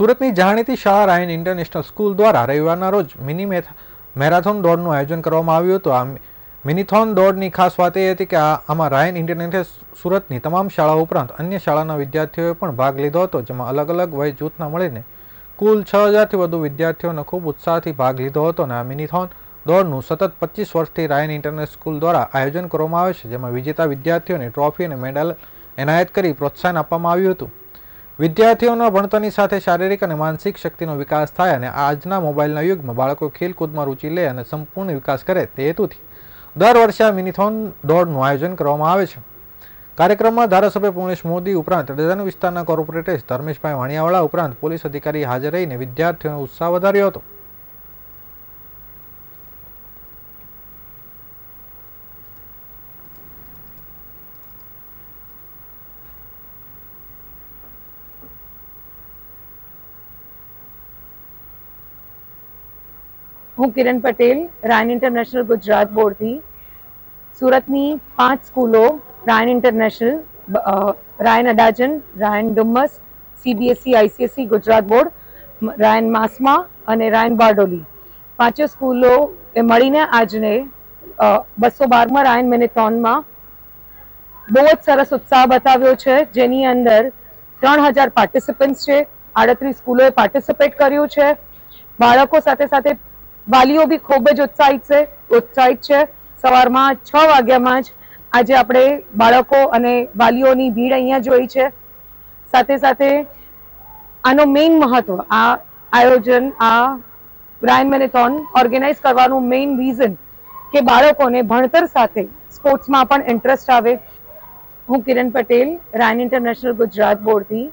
સુરતની જાણીતી Shah Ryan international school દ્વારા રવિવારના રોજ મિની મેરાથોન દોડનું આયોજન કરવામાં આવ્યું હતું. આ મિનિથોન દોડની ખાસ વાત એ હતી કે આમાં રાયન ઇન્ટરનેશનલ સુરતની તમામ શાળાઓ ઉપરાંત અન્ય શાળાના વિદ્યાર્થીઓએ પણ ભાગ લીધો હતો, જેમાં અલગ અલગ વય જૂથના મળીને કુલ છ હજારથી વધુ વિદ્યાર્થીઓને ખૂબ ઉત્સાહથી ભાગ લીધો હતો અને આ મિનિથોન દોડનું સતત પચીસ વર્ષથી રાયન ઇન્ટરનેશનલ સ્કૂલ દ્વારા આયોજન કરવામાં આવે છે, જેમાં વિજેતા વિદ્યાર્થીઓને ટ્રોફી અને મેડલ એનાયત કરી પ્રોત્સાહન આપવામાં આવ્યું હતું. વિદ્યાર્થીઓના ભણતરની સાથે શારીરિક અને માનસિક શક્તિનો વિકાસ થાય અને આજના મોબાઈલના યુગમાં બાળકો ખેલકૂદમાં રુચિ લે અને સંપૂર્ણ વિકાસ કરે તે હેતુથી દર વર્ષે આ મિનિથોન દોડનું આયોજન કરવામાં આવે છે. કાર્યક્રમમાં ધારાસભ્ય પૂર્ણેશ મોદી ઉપરાંત ડઝન વિસ્તારના કોર્પોરેટર્સ ધર્મેશભાઈ વાણિયાવાળા ઉપરાંત પોલીસ અધિકારી હાજર રહીને વિદ્યાર્થીઓનો ઉત્સાહ વધાર્યો હતો. હું કિરણ પટેલ રાયન ઇન્ટરનેશનલ ગુજરાત બોર્ડથી. સુરતની પાંચ સ્કૂલો Ryan International Ryan Adajan Ryan Dumas CBSE ICSE Gujarat board Ryan Masma અને રાયન બારડોલી પાંચે સ્કૂલો એ મળીને આજને બસો બારમાં રાયન મેનેથોનમાં બહુ જ સરસ ઉત્સાહ બતાવ્યો છે, જેની અંદર ત્રણ હજાર પાર્ટિસિપન્ટ્સ છે, આડત્રીસ સ્કૂલોએ પાર્ટિસિપેટ કર્યું છે. બાળકો સાથે સાથે વાલીઓ બી ખૂબ જ ઉત્સાહિત છે ઉત્સાહિત છે. સવારમાં છ વાગ્યામાં જ આજે આપણે બાળકો અને વાલીઓની ભીડ અહીંયા જોઈ છે. સાથે સાથે આનો મેઇન મહત્વ, આ આયોજન, આ રાયન મેનેથોન ઓર્ગેનાઇઝ કરવાનું મેઇન રીઝન કે બાળકોને ભણતર સાથે સ્પોર્ટ્સમાં પણ ઇન્ટરેસ્ટ આવે. હું કિરણ પટેલ રાયન ઇન્ટરનેશનલ ગુજરાત બોર્ડથી